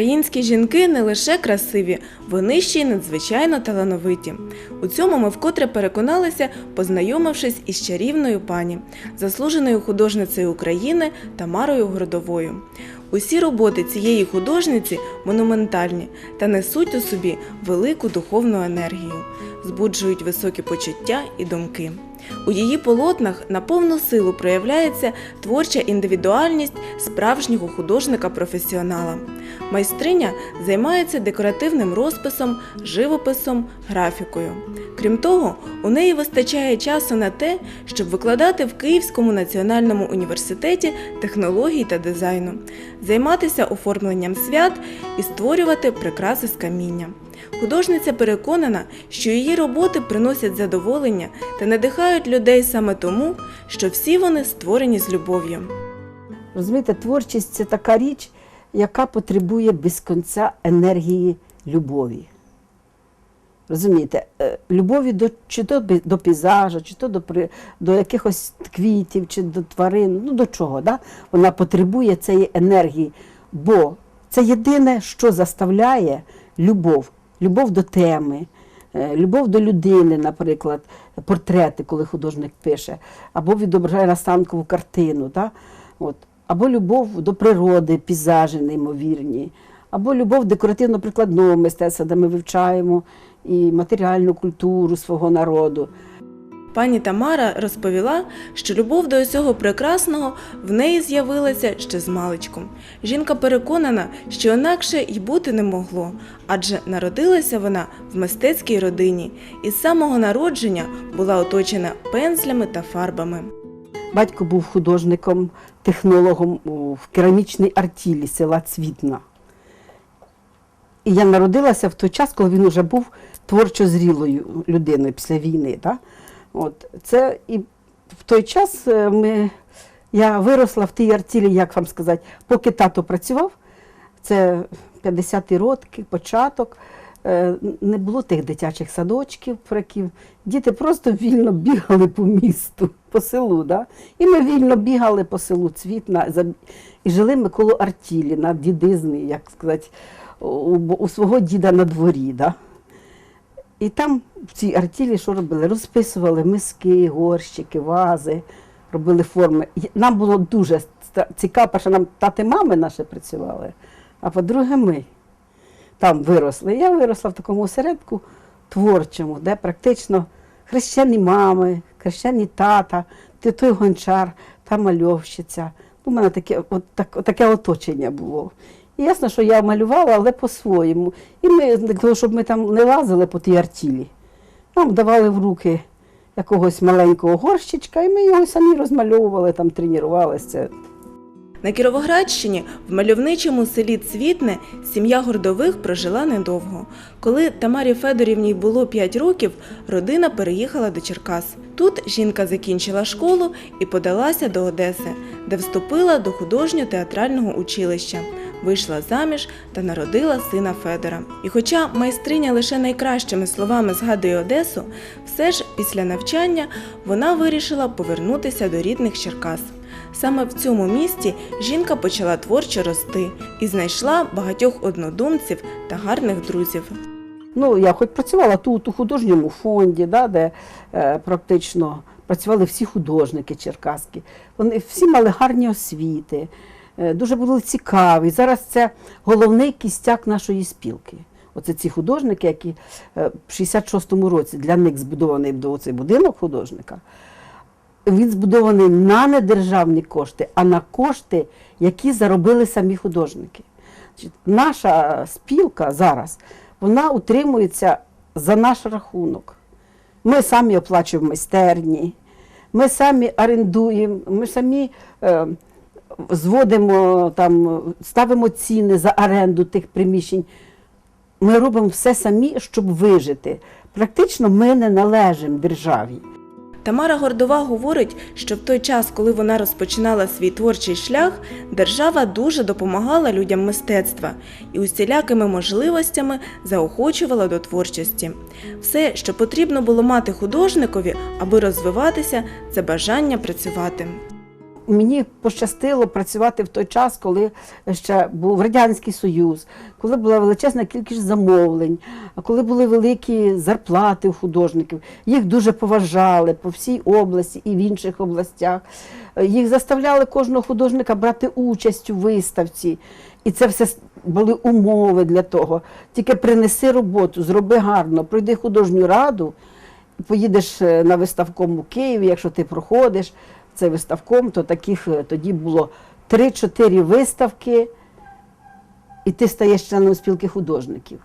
Українські жінки не лише красиві, вони ще й надзвичайно талановиті. У цьому ми вкотре переконалися, познайомившись із чарівною пані, заслуженою художницею України Тамарою Городовою. Усі роботи цієї художниці монументальні та несуть у собі велику духовну енергію, збуджують високі почуття і думки. У її полотнах на повну силу проявляється творча індивідуальність справжнього художника-професіонала. Майстриня займається декоративним розписом, живописом, графікою. Крім того, у неї вистачає часу на те, щоб викладати в Київському національному університеті технологій та дизайну, займатися оформленням свят і створювати прикраси з каміння. Художниця переконана, що її роботи приносять задоволення та надихають людей саме тому, що всі вони створені з любов'ю. Розумієте, творчість це така річ, яка потребує без кінця енергії любові. Розумієте, е, любові до, чи то до пейзажа, чи то до, до якихось квітів, чи до тварин, ну до чого. Да? Вона потребує цієї енергії, бо це єдине, що заставляє любов, любов до теми, е, любов до людини, наприклад, портрети, коли художник пише, або відображає настанкову картину. Да? От. Або любов до природи, пейзажі неймовірні, або любов декоративно-прикладного мистецтва, де ми вивчаємо і матеріальну культуру свого народу. Пані Тамара розповіла, що любов до усього прекрасного в неї з'явилася ще з маличком. Жінка переконана, що інакше й бути не могло, адже народилася вона в мистецькій родині і з самого народження була оточена пензлями та фарбами. Батько був художником, технологом в керамічній артілі села Цвітна. І я народилася в той час, коли він вже був творчо зрілою людиною після війни. Да? От. Це і в той час е, ми, я виросла в тій артілі, як вам сказати, поки тато працював, це 50-ті роки, початок. е, Не було тих дитячих садочків, про які діти просто вільно бігали по місту, по селу. Да? І ми вільно бігали по селу Цвітна і жили ми коло артілі на дідизні, як сказати, у, у свого діда на дворі. Да? І там в цій артілі що робили? Розписували миски, горщики, вази, робили форми. Нам було дуже цікаво, що нам тати мами наші працювали, а по-друге, ми там виросли. Я виросла в такому осередку творчому, де практично хрещені мами, хрещені тата, той гончар, та мальовщиця. У мене таке, от, так, таке оточення було. Ясно, що я малювала, але по-своєму. І ми, для того, щоб ми там не лазили по тій артілі, нам давали в руки якогось маленького горщичка, і ми його самі розмальовували, там тренувалися. На Кіровоградщині в мальовничому селі Цвітне сім'я Гордових прожила недовго. Коли Тамарі Федорівні було 5 років, родина переїхала до Черкас. Тут жінка закінчила школу і подалася до Одеси, де вступила до художньо-театрального училища. Вийшла заміж та народила сина Федора. І хоча майстриня лише найкращими словами згадує Одесу, все ж після навчання вона вирішила повернутися до рідних Черкас. Саме в цьому місті жінка почала творчо рости і знайшла багатьох однодумців та гарних друзів. Ну, я хоч працювала тут, у художньому фонді, да, де е, практично працювали всі художники черкаські. Вони всі мали гарні освіти, дуже були цікаві. Зараз це головний кістяк нашої спілки. Оце ці художники, які е, в 66-му році для них збудований був цей будинок художника. Він збудований на недержавні кошти, а на кошти, які заробили самі художники. Наша спілка зараз вона утримується за наш рахунок. Ми самі оплачуємо майстерні, ми самі орендуємо, ми самі е, зводимо там, ставимо ціни за оренду тих приміщень. Ми робимо все самі, щоб вижити. Практично ми не належимо державі. Тамара Гордова говорить, що в той час, коли вона розпочинала свій творчий шлях, держава дуже допомагала людям мистецтва і усілякими можливостями заохочувала до творчості. Все, що потрібно було мати художникові, аби розвиватися, це бажання працювати. Мені пощастило працювати в той час, коли ще був Радянський Союз, коли була величезна кількість замовлень, коли були великі зарплати у художників. Їх дуже поважали по всій області і в інших областях. Їх заставляли кожного художника брати участь у виставці. І це все були умови для того. Тільки принеси роботу, зроби гарно, пройди художню раду, поїдеш е, на виставком у Києві, якщо ти проходиш цей виставком, то таких е, тоді було 3-4 виставки, і ти стаєш членом спілки художників.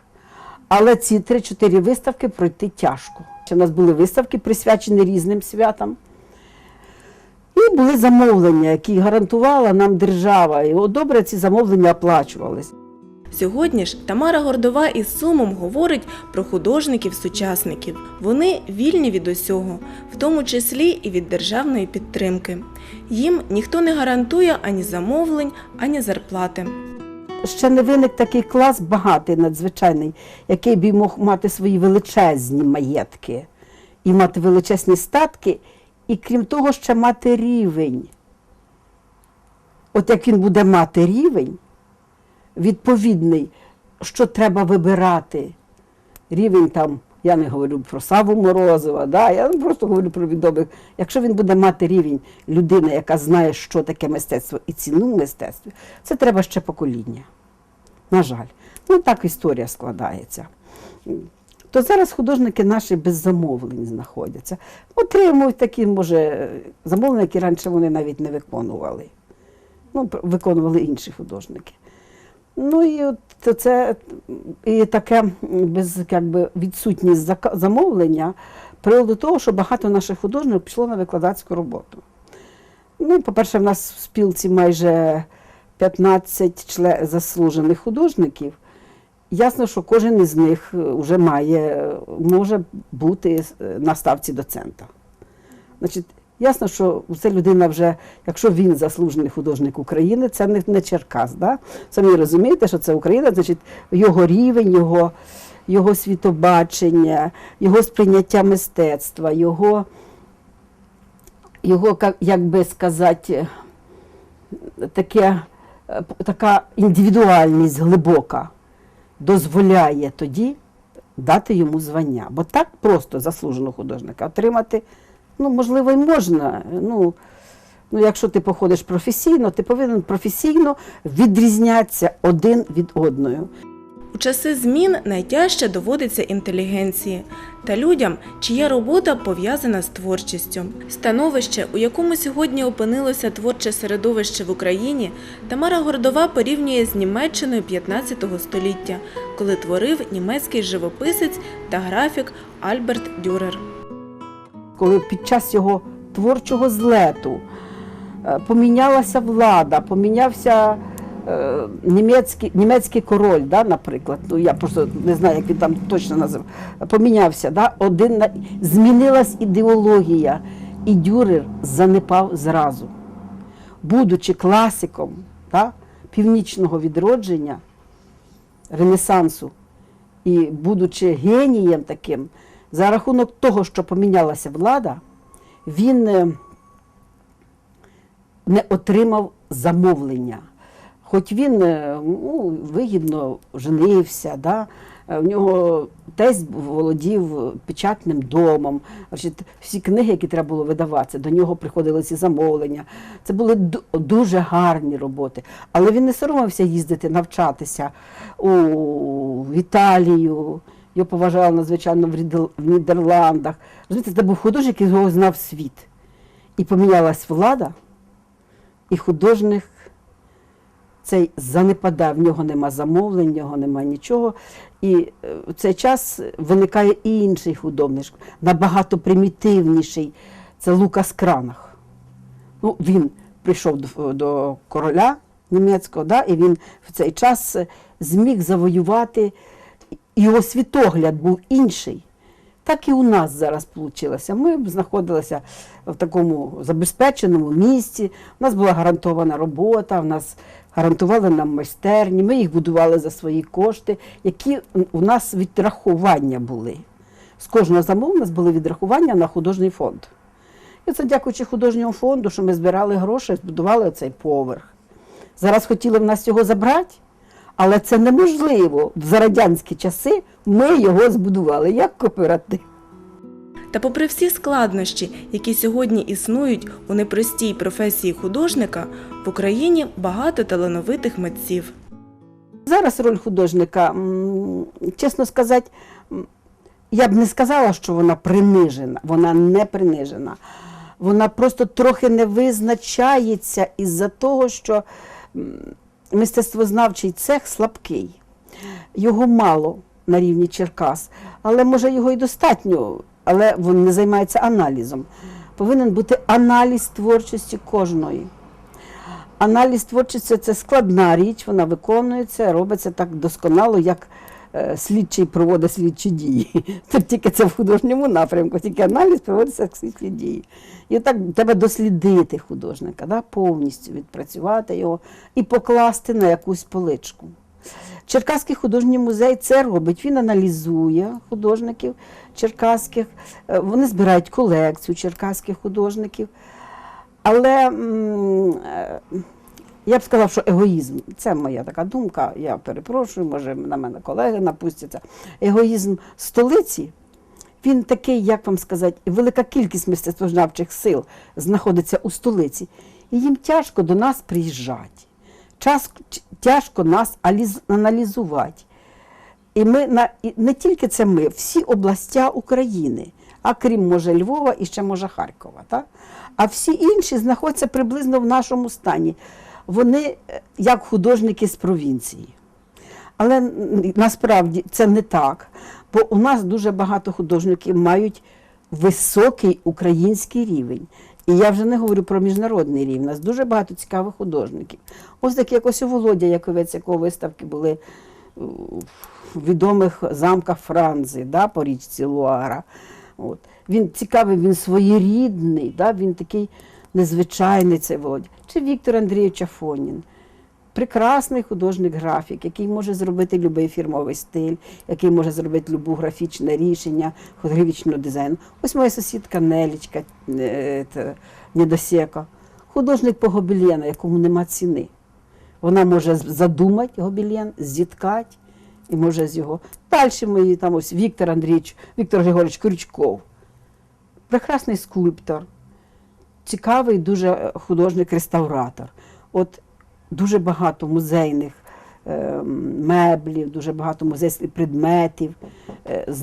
Але ці 3-4 виставки пройти тяжко. У нас були виставки, присвячені різним святам. І були замовлення, які гарантувала нам держава. І добре ці замовлення оплачувались. Сьогодні ж Тамара Гордова із сумом говорить про художників-сучасників. Вони вільні від усього, в тому числі і від державної підтримки. Їм ніхто не гарантує ані замовлень, ані зарплати. ще не виник такий клас багатий, надзвичайний, який би мог мати свої величезні маєтки і мати величезні статки, і крім того, ще мати рівень. От як він буде мати рівень, відповідний, що треба вибирати. Рівень там, я не говорю про Саву Морозова, да, я просто говорю про відомих. Якщо він буде мати рівень людини, яка знає, що таке мистецтво і ціну мистецтві, це треба ще покоління. На жаль. Ну так історія складається. То зараз художники наші без замовлень знаходяться. Отримують такі, може, замовлення, які раніше вони навіть не виконували. Ну, виконували інші художники. Ну і от це і таке без якби, відсутність замовлення привело до того, що багато наших художників пішло на викладацьку роботу. Ну, по-перше, в нас в спілці майже 15 чле- заслужених художників. Ясно, що кожен із них вже має, може бути е, на ставці доцента. Значить, ясно, що це людина вже, якщо він заслужений художник України, це не, не Черкас. Да? Самі розумієте, що це Україна, значить, його рівень, його, його світобачення, його сприйняття мистецтва, його, його як- би сказати, таке, така індивідуальність глибока дозволяє тоді дати йому звання. Бо так просто заслуженого художника отримати, ну, можливо, і можна. Ну, ну, якщо ти походиш професійно, ти повинен професійно відрізнятися один від одного. У часи змін найтяжче доводиться інтелігенції та людям, чия робота пов'язана з творчістю. Становище, у якому сьогодні опинилося творче середовище в Україні, Тамара Гордова порівнює з Німеччиною 15 століття, коли творив німецький живописець та графік Альберт Дюрер. Коли під час його творчого злету е, помінялася влада, помінявся е, німецький, німецький король, да, наприклад, ну я просто не знаю, як він там точно називав, помінявся, да, один змінилась ідеологія, і Дюрер занепав зразу. Будучи класиком да, північного відродження, Ренесансу, і будучи генієм таким, за рахунок того, що помінялася влада, він е, не отримав замовлення. Хоч він е, ну, вигідно женився, да? е, в нього тесть володів печатним домом. Всі книги, які треба було видаватися, до нього приходили ці замовлення. Це були дуже гарні роботи. Але він не соромився їздити, навчатися у, Італію. Його поважали надзвичайно в Нідерландах. Розумієте, це був художник, якого знав світ. І помінялась влада, і художник цей занепадав, в нього нема замовлень, в нього нема нічого. І е, в цей час виникає і інший художник, набагато примітивніший. Це Лукас Кранах. Ну, він прийшов до, до короля німецького, да, і він в цей час е, зміг завоювати, його світогляд був інший. Так і у нас зараз вийшло. Ми знаходилися в такому забезпеченому місці. У нас була гарантована робота, в нас гарантували нам майстерні, ми їх будували за свої кошти, які у нас відрахування були. З кожного замовлення у нас були відрахування на художній фонд. І це дякуючи художньому фонду, що ми збирали гроші, збудували цей поверх. Зараз хотіли в нас його забрати, але це неможливо. За радянські часи ми його збудували як кооператив. Та попри всі складнощі, які сьогодні існують у непростій професії художника, в Україні багато талановитих митців. Зараз роль художника, чесно сказати, я б не сказала, що вона принижена. Вона не принижена. Вона просто трохи не визначається із-за того, що мистецтвознавчий цех слабкий. Його мало на рівні Черкас, але може його і достатньо, але він не займається аналізом. Повинен бути аналіз творчості кожної. Аналіз творчості це складна річ, вона виконується, робиться так досконало, як слідчий проводить слідчі дії. Це тільки це в художньому напрямку, тільки аналіз проводиться як слідчі дії. І так треба дослідити художника, да, повністю відпрацювати його і покласти на якусь поличку. Черкаський художній музей це робить. Він аналізує художників черкаських, е, вони збирають колекцію черкаських художників. Але е, я б сказав, що егоїзм це моя така думка. Я перепрошую, може на мене колеги напустяться. Егоїзм столиці. Він такий, як вам сказати, велика кількість мистецтвознавчих сил знаходиться у столиці, і їм тяжко до нас приїжджати. Тяжко нас аналізувати. І ми і не тільки це ми, всі областя України, а крім може Львова і ще може Харкова. Так? А всі інші знаходяться приблизно в нашому стані. Вони е, як художники з провінції. Але насправді це не так, бо у нас дуже багато художників мають високий український рівень. І я вже не говорю про міжнародний рівень. У нас дуже багато цікавих художників. Ось такі, як ось у Володя Яковець, якого виставки були в відомих замках Франції, да, по річці Луара. От. Він цікавий, він своєрідний, да, він такий незвичайний цей Володя. Чи Віктор Андрійович Афонін. Прекрасний художник-графік, який може зробити будь-який фірмовий стиль, який може зробити любу графічне рішення, графічного дизайну. Ось моя сусідка Нелічка е, Недосека, художник по гобелена, якому нема ціни. Вона може задумати гобелен, зіткати і може з його. Далі мої там ось Віктор Андрійович, Віктор Григорович Крючков. Прекрасний скульптор, цікавий дуже е, художник-реставратор. От дуже багато музейних е, меблів, дуже багато музейних предметів е,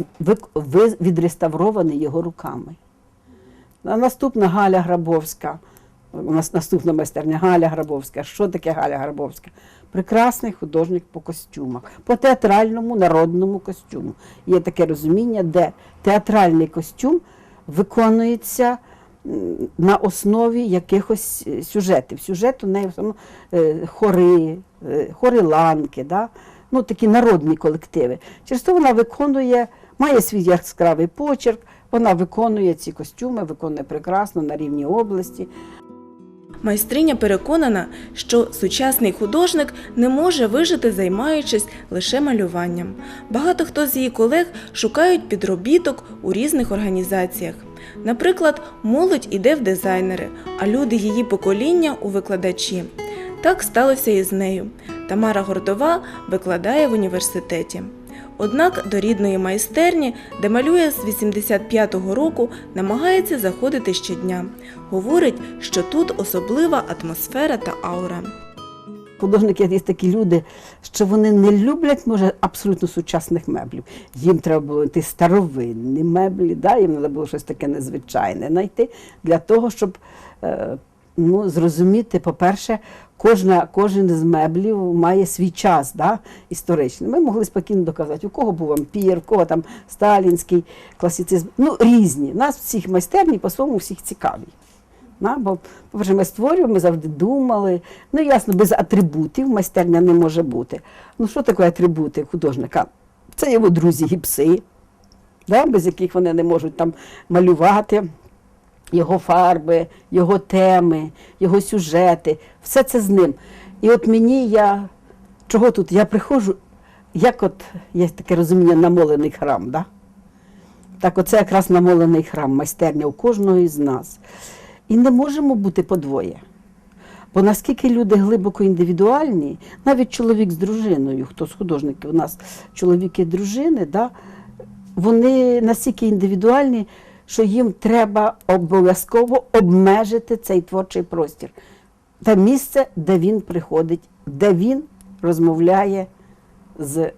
відреставровані його руками. Наступна Галя Грабовська. У нас наступна майстерня Галя Грабовська. Що таке Галя Грабовська? Прекрасний художник по костюмах, по театральному народному костюму. Є таке розуміння, де театральний костюм виконується на основі якихось е, сюжетів. Сюжет у неї е, хори, е, хори ланки, да? ну, такі народні колективи. Через то вона виконує, має свій яскравий почерк, вона виконує ці костюми, виконує прекрасно на рівні області. Майстриня переконана, що сучасний художник не може вижити, займаючись лише малюванням. Багато хто з її колег шукають підробіток у різних організаціях. Наприклад, молодь іде в дизайнери, а люди її покоління у викладачі. Так сталося і з нею. Тамара Гордова викладає в університеті. Однак до рідної майстерні, де малює з 85-го року, намагається заходити щодня. Говорить, що тут особлива атмосфера та аура. Художники є такі люди, що вони не люблять, може, абсолютно сучасних меблів. Їм треба було йти старовинні меблі, да? їм треба було щось таке незвичайне знайти для того, щоб е, ну, зрозуміти, по-перше, кожна, кожен з меблів має свій час да? історичний. Ми могли спокійно доказати, у кого був вампір, у кого там сталінський класицизм. Ну, різні. Нас всіх майстерні по-своєму всіх цікаві. На, бо, по-перше, ми створюємо, ми завжди думали. Ну, ясно, без атрибутів майстерня не може бути. Ну, що таке атрибути художника? Це його друзі гіпси, да, без яких вони не можуть там малювати, його фарби, його теми, його сюжети. Все це з ним. І от мені я, чого тут? Я приходжу, як от є таке розуміння, намолений храм. Да? Так, оце якраз намолений храм, майстерня у кожного із нас. І не можемо бути подвоє. Бо наскільки люди глибоко індивідуальні, навіть чоловік з дружиною, хто з художників у нас чоловік і дружини, да, вони настільки індивідуальні, що їм треба обов'язково обмежити цей творчий простір. Те місце, де він приходить, де він розмовляє з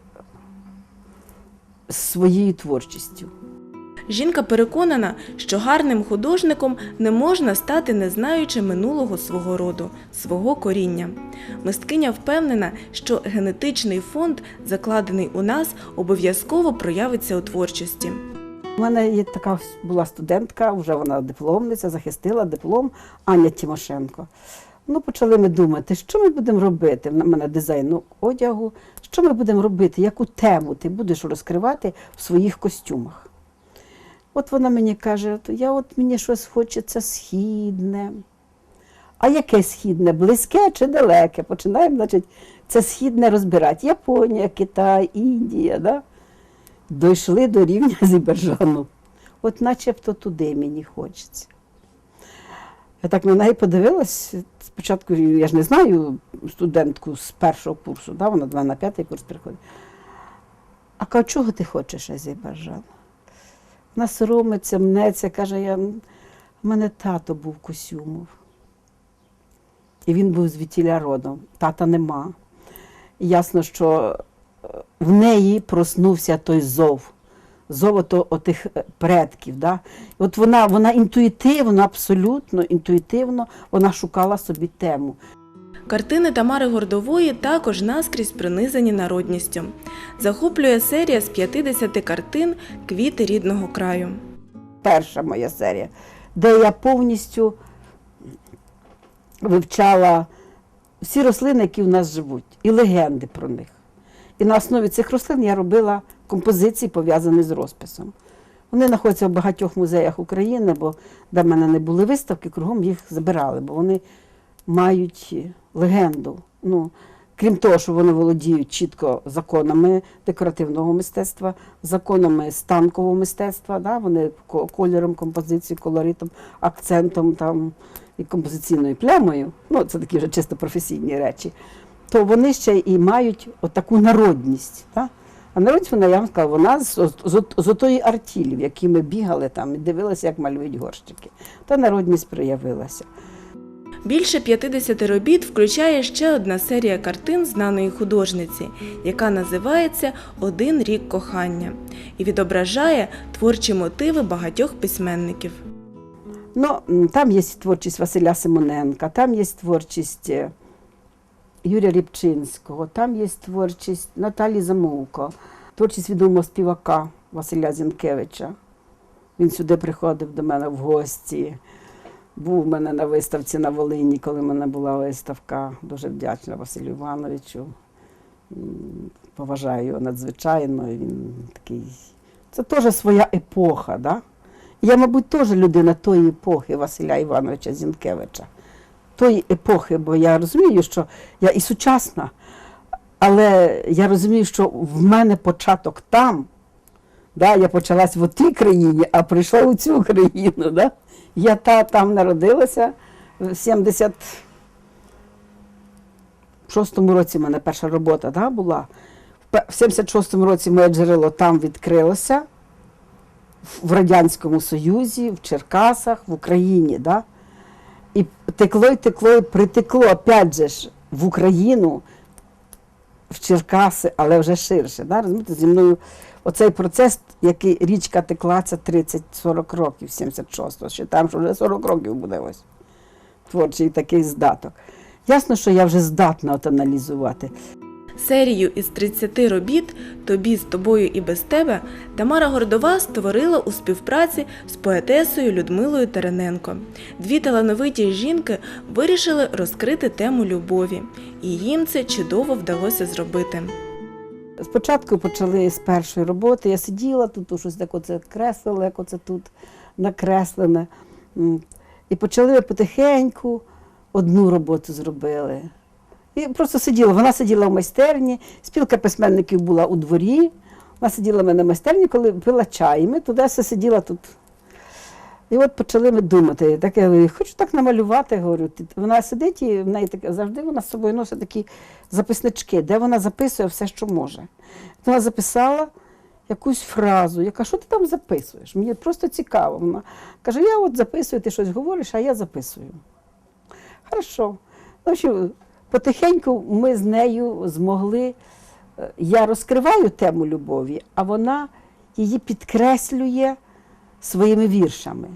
своєю творчістю. Жінка переконана, що гарним художником не можна стати, не знаючи минулого свого роду, свого коріння. Мисткиня впевнена, що генетичний фонд, закладений у нас, обов'язково проявиться у творчості. У мене є така була студентка, вже вона дипломниця, захистила диплом Аня Тимошенко. Ну, почали ми думати, що ми будемо робити. На мене дизайн одягу, що ми будемо робити, яку тему ти будеш розкривати в своїх костюмах. От вона мені каже, я от мені щось хочеться східне. А яке східне? Близьке чи далеке? Починаємо, значить, це східне розбирати. Японія, Китай, Індія. Да? Дійшли до рівня Азербайджану. От начебто туди мені хочеться. Я так на неї подивилась. Спочатку я ж не знаю студентку з першого курсу, да? вона мене на п'ятий курс приходить. А чого ти хочеш Азербайджан? Вона соромиться, мнеться, каже, я, в мене тато був Косюмов. І він був звідтіля родом, тата нема. І ясно, що е, в неї проснувся той зов, зов отих е, предків. Да? От вона, вона інтуїтивно, абсолютно інтуїтивно вона шукала собі тему. Картини Тамари Гордової також наскрізь принизані народністю. Захоплює серія з 50 картин Квіти рідного краю. перша моя серія, де я повністю вивчала всі рослини, які в нас живуть, і легенди про них. І на основі цих рослин я робила композиції, пов'язані з розписом. Вони знаходяться в багатьох музеях України, бо де в мене не були виставки, кругом їх забирали, бо вони мають легенду. Ну, крім того, що вони володіють чітко законами декоративного мистецтва, законами станкового мистецтва, да? вони кольором, композицією, колоритом, акцентом там, і композиційною плямою, ну це такі вже чисто професійні речі, то вони ще і мають отаку народність. Да? А народність вона, я вам сказала, вона з, з, з отої артілі, в якій ми бігали там і дивилися, як малюють горщики. Та народність проявилася. Більше 50 робіт включає ще одна серія картин знаної художниці, яка називається Один рік кохання і відображає творчі мотиви багатьох письменників. Ну, там є творчість Василя Симоненка, там є творчість е, Юрія Рібчинського, там є творчість Наталі Замовко, творчість відомого співака Василя Зінкевича. Він сюди приходив до мене в гості. Був у мене на виставці на Волині, коли в мене була виставка. Дуже вдячна Василю Івановичу. Поважаю його надзвичайно. Він такий. Це теж своя епоха. Да? Я, мабуть, теж людина тої епохи Василя Івановича Зінкевича. Тої епохи, бо я розумію, що я і сучасна, але я розумію, що в мене початок там. Да, я почалась в тій країні, а прийшла у цю країну. Да? Я та, там народилася в 76-му році в мене перша робота да, була. В В 76-му році моє джерело там відкрилося в Радянському Союзі, в Черкасах, в Україні. Да? І текло й текло, і притекло, опять же ж, в Україну, в Черкаси, але вже ширше. Да? Розумієте, зі мною оцей процес, який річка текла, це 30-40 років, 76-го. Ще там що вже 40 років буде ось творчий такий здаток. Ясно, що я вже здатна от аналізувати. Серію із 30 робіт Тобі з тобою і без тебе Тамара Гордова створила у співпраці з поетесою Людмилою Терененко. Дві талановиті жінки вирішили розкрити тему любові, і їм це чудово вдалося зробити. Спочатку почали з першої роботи. Я сиділа тут, щось так оце креслила, як оце тут накреслене. І почали потихеньку одну роботу зробили. І просто сиділа. Вона сиділа в майстерні, спілка письменників була у дворі. Вона сиділа в мене на майстерні, коли пила чай, і ми туди все сиділа тут. І от почали ми думати. Так я говорю, хочу так намалювати. Говорю, вона сидить і в неї таке завжди вона з собою носить такі записнички, де вона записує все, що може. Вона записала якусь фразу. Я кажу, що ти там записуєш? Мені просто цікаво. Вона каже, я от записую, ти щось говориш, а я записую. Хорошо. Ну, общем, потихеньку ми з нею змогли. е, Я розкриваю тему любові, а вона її підкреслює своїми віршами.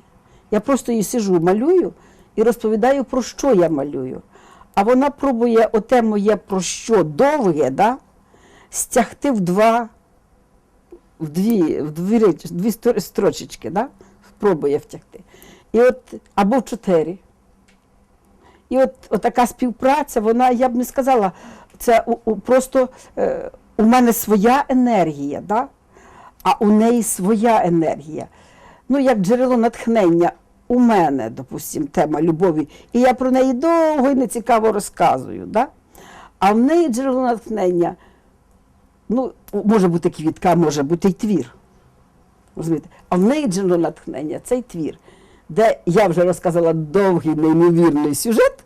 Я просто її сижу, малюю і розповідаю, про що я малюю. А вона пробує оте моє про що довге, да, стягти в два, в дві, в дві, реч- дві строчечки, да, пробує втягти. І от, або в чотири. І от, от така співпраця, вона, я б не сказала, це у, у, просто е, у мене своя енергія, да? а у неї своя енергія. Ну, як джерело натхнення у мене, допустимо, тема любові, і я про неї довго і нецікаво розказую. Да? А в неї джерело натхнення, ну, може бути квітка, може бути й твір. Розумієте? А в неї джерело натхнення цей твір, де я вже розказала довгий, неймовірний сюжет,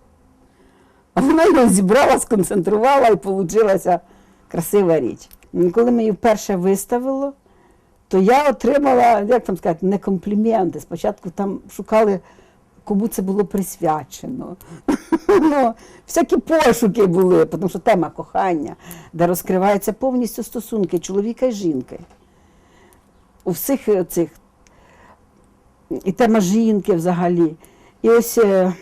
а вона його зібрала, сконцентрувала і вийшла красива річ. Коли ми її вперше виставили, то я отримала, як там сказати, не компліменти. Спочатку там шукали, кому це було присвячено. ну, всякі пошуки були, тому що тема кохання, де розкриваються повністю стосунки чоловіка і жінки. У всіх цих і тема жінки взагалі. І ось, е,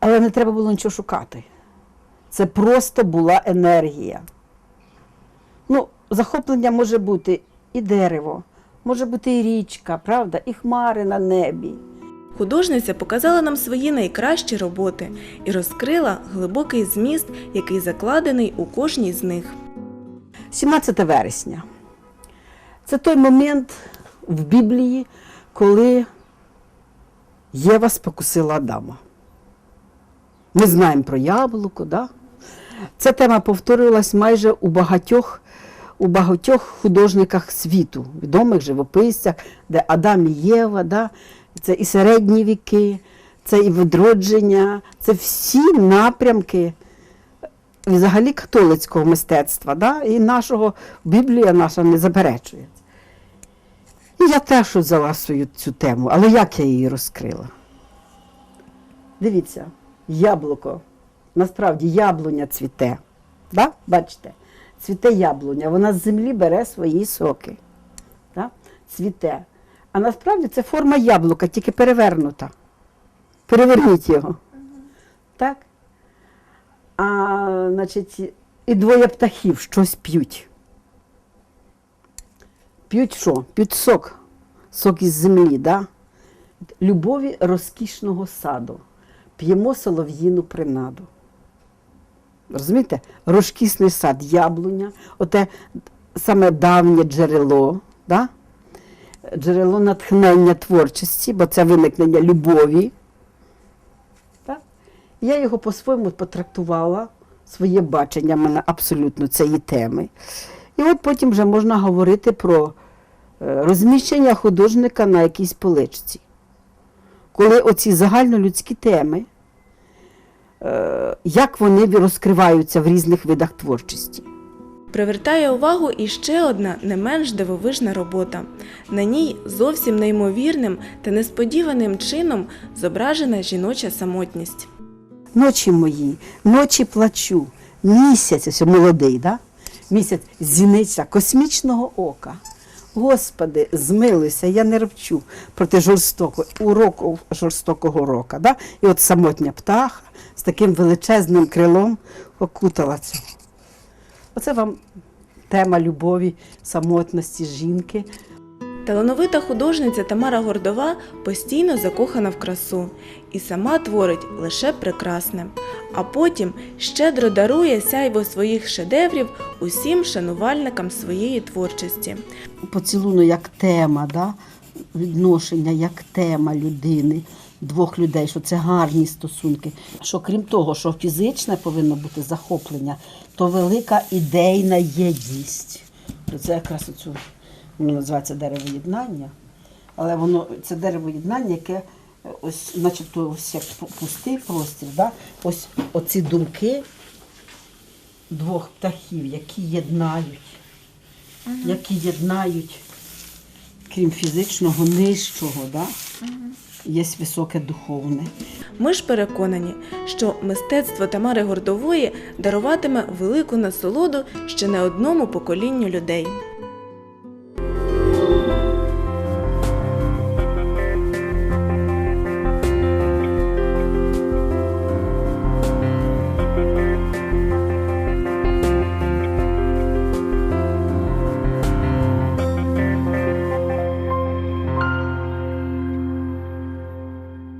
але не треба було нічого шукати. Це просто була енергія. Захоплення може бути і дерево, може бути і річка, правда, і хмари на небі. Художниця показала нам свої найкращі роботи і розкрила глибокий зміст, який закладений у кожній з них. 17 вересня. Це той момент в Біблії, коли Єва спокусила Адама. Ми знаємо про яблуко, да? Ця тема повторювалась майже у багатьох, у багатьох художниках світу, відомих живописцях, де Адам і Єва, да? це і середні віки, це і відродження, це всі напрямки взагалі католицького мистецтва, да? і нашого Біблія наша не заперечує. І я теж взяла свою цю тему, але як я її розкрила? Дивіться, яблуко. Насправді яблуня цвіте. Да? Бачите? Цвіте яблуня, вона з землі бере свої соки. Да? Цвіте. А насправді це форма яблука, тільки перевернута. Переверніть його. Так? А, значить, і двоє птахів щось п'ють. П'ють що? П'ють сок. Сок із землі, да? любові розкішного саду. П'ємо солов'їну принаду. Розумієте? Розкісний сад, яблуня, оте саме давнє джерело, да? джерело натхнення творчості, бо це виникнення любові. Так? Я його по-своєму потрактувала, своє бачення мене абсолютно цієї теми. І от потім вже можна говорити про е, розміщення художника на якійсь поличці. Коли оці загальнолюдські теми, як вони розкриваються в різних видах творчості. Привертає увагу і ще одна не менш дивовижна робота. На ній зовсім неймовірним та несподіваним чином зображена жіноча самотність. Ночі мої, ночі плачу, місяць, ось молодий, да? місяць зіниця космічного ока. Господи, змилуйся, я не робчу проти жорстокого уроку жорстокого рока. Да? І от самотня птаха з таким величезним крилом окутала цю. Оце вам тема любові, самотності жінки. Талановита художниця Тамара Гордова постійно закохана в красу і сама творить лише прекрасне, а потім щедро дарує сяйво своїх шедеврів усім шанувальникам своєї творчості. поцілунок як тема, да? відношення як тема людини, двох людей, що це гарні стосунки. Що крім того, що фізичне повинно бути захоплення, то велика ідейна єдність. Це якраз оцю, воно називається дерево єднання. Але воно це дерево єднання, яке е, ось, начебто, ось як пустий простір, да? ось оці думки двох птахів, які єднають, які єднають, крім фізичного, нижчого, да? Є високе духовне. Ми ж переконані, що мистецтво Тамари Гордової даруватиме велику насолоду ще не одному поколінню людей.